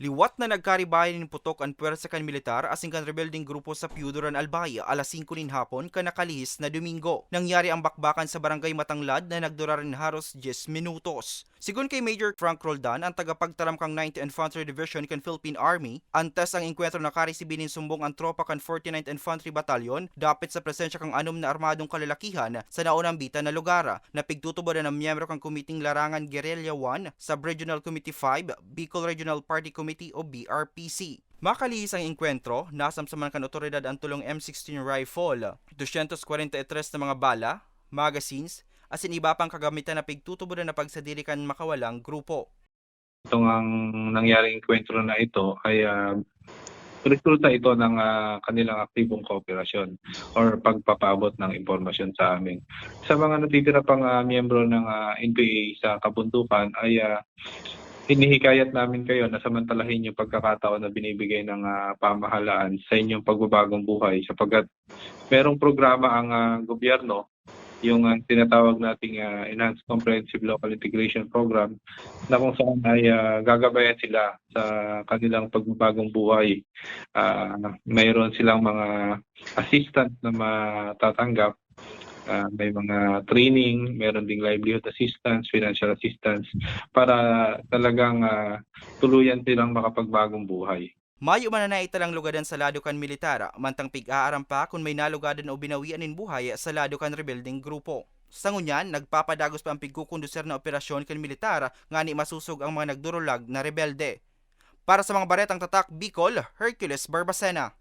Liwat na nagkaribayan ni putok ang puwersa kan militar asing kan rebelding grupo sa Piudoran Albay alas 5 nin hapon kan nakalihis na Domingo. Nangyari ang bakbakan sa barangay Matanglad na nagdura rin haros 10 minutos. Sigun kay Major Frank Roldan, ang tagapagtaram kang 9th Infantry Division kan Philippine Army, antes ang enkwentro na karisibinin sumbong ang tropa kan 49th Infantry Battalion dapit sa presensya kang anom na armadong kalalakihan sa naunang bita na lugar na pigtutubo na ng miyembro kang Kumiting Larangan Guerrilla 1 sa Regional Committee 5, Bicol Regional Party Committee o BRPC. Makalihis ang enkwentro, nasamsaman kan otoridad ang tulong M16 rifle, 243 na mga bala, magazines, asin iba pang kagamitan na pigtutubo na pagsadiri kan makawalang grupo. Itong ang nangyaring enkwentro na ito ay ah, resulta ito ng ah, kanilang aktibong kooperasyon or pagpapabot ng impormasyon sa amin. Sa mga natitira pang ah, miyembro ng ah, NPA sa kabundukan ay ah, hinihikayat namin kayo na samantalahin yung pagkakataon na binibigay ng ah, pamahalaan sa inyong pagbabagong buhay sapagkat merong programa ang ah, gobyerno yung ah, tinatawag nating ah, Enhanced Comprehensive Local Integration Program na kung saan ay ah, gagabayan sila sa kanilang pagbabagong buhay. Ah, mayroon silang mga assistant na matatanggap. Ah, may mga training, meron ding livelihood assistance, financial assistance para talagang ah, tuluyan silang makapagbagong buhay. Mayo man na naitalang lugadan sa lado kan militar, mantang pig-aaram pa kung may nalugadan o binawian in buhay sa lado kan rebelding grupo. Sa ngunyan, nagpapadagos pa ang pigkukonduser na operasyon kan militar nga ni masusog ang mga nagdurulag na rebelde. Para sa mga baretang tatak, Bicol, Hercules Barbacena.